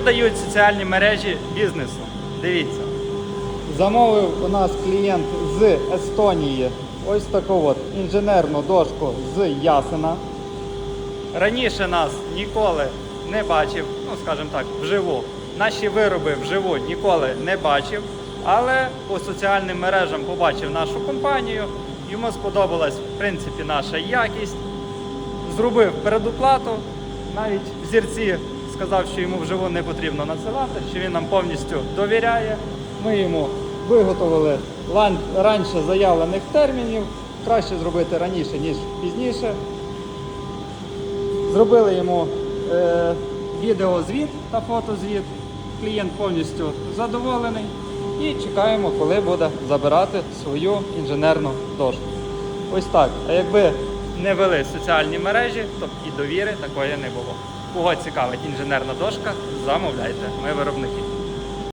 дають соціальні мережі бізнесу. Дивіться. Замовив у нас клієнт з Естонії ось таку от інженерну дошку з Ясена. Раніше нас ніколи не бачив, ну скажімо так, вживу. Наші вироби вживу ніколи не бачив, але по соціальним мережам побачив нашу компанію. Йому сподобалась в принципі наша якість. Зробив передоплату. Навіть в зірці сказав, що йому вживу не потрібно надсилати, що він нам повністю довіряє. Ми йому виготовили раніше заявлених термінів. Краще зробити раніше, ніж пізніше. Зробили йому е, відеозвіт та фотозвіт. Клієнт повністю задоволений. І чекаємо, коли буде забирати свою інженерну дошку. Ось так. А якби не вели соціальні мережі, то і довіри такої не було. Кого цікавить інженерна дошка, замовляйте. Ми виробники.